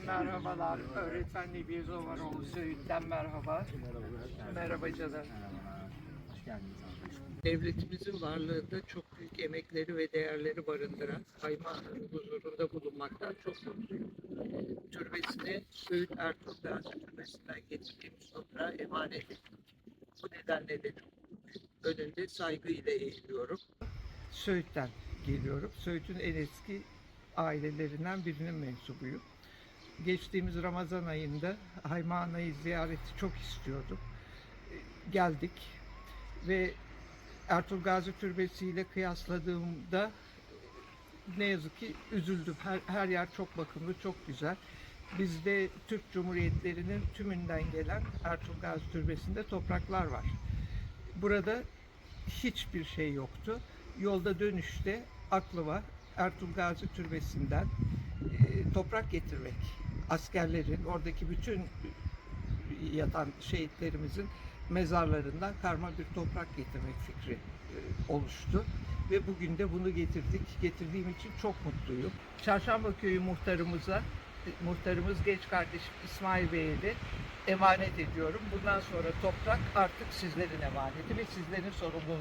Merhabalar, öğretmen Nebiye Zomaroğlu Söğüt'ten merhaba. Merhaba canım. Hoş geldiniz arkadaşlar. Devletimizin varlığında çok büyük emekleri ve değerleri barındıran Kaymağı huzurunda bulunmaktan çok mutluyum. Türbesini Söğüt Ertuğrul Gazi Türbesi'nden getirdiğimiz toprağa emanet ettim. Bu nedenle de çok. Önünde saygıyla eğiliyorum. Söğüt'ten geliyorum. Söğüt'ün en eski ailelerinden birinin mensubuyum. Geçtiğimiz Ramazan ayında Haymana'yı ziyareti çok istiyordum. E, Geldik ve Ertuğrul Gazi Türbesi ile kıyasladığımda ne yazık ki üzüldüm. Her, her yer çok bakımlı, çok güzel. Bizde Türk Cumhuriyetlerinin tümünden gelen Ertuğrul Gazi Türbesi'nde topraklar var. Burada hiçbir şey yoktu. Yolda dönüşte Aklıva Ertuğrul Gazi Türbesi'nden e, toprak getirmek. Askerlerin, oradaki bütün yatan şehitlerimizin mezarlarından karma bir toprak getirmek fikri e, oluştu. Ve bugün de bunu getirdik. Getirdiğim için çok mutluyum. Çarşamba Köyü muhtarımıza, e, muhtarımız genç kardeşim İsmail Bey'e de emanet ediyorum. Bundan sonra toprak artık sizlerin emaneti ve sizlerin sorumluluğu.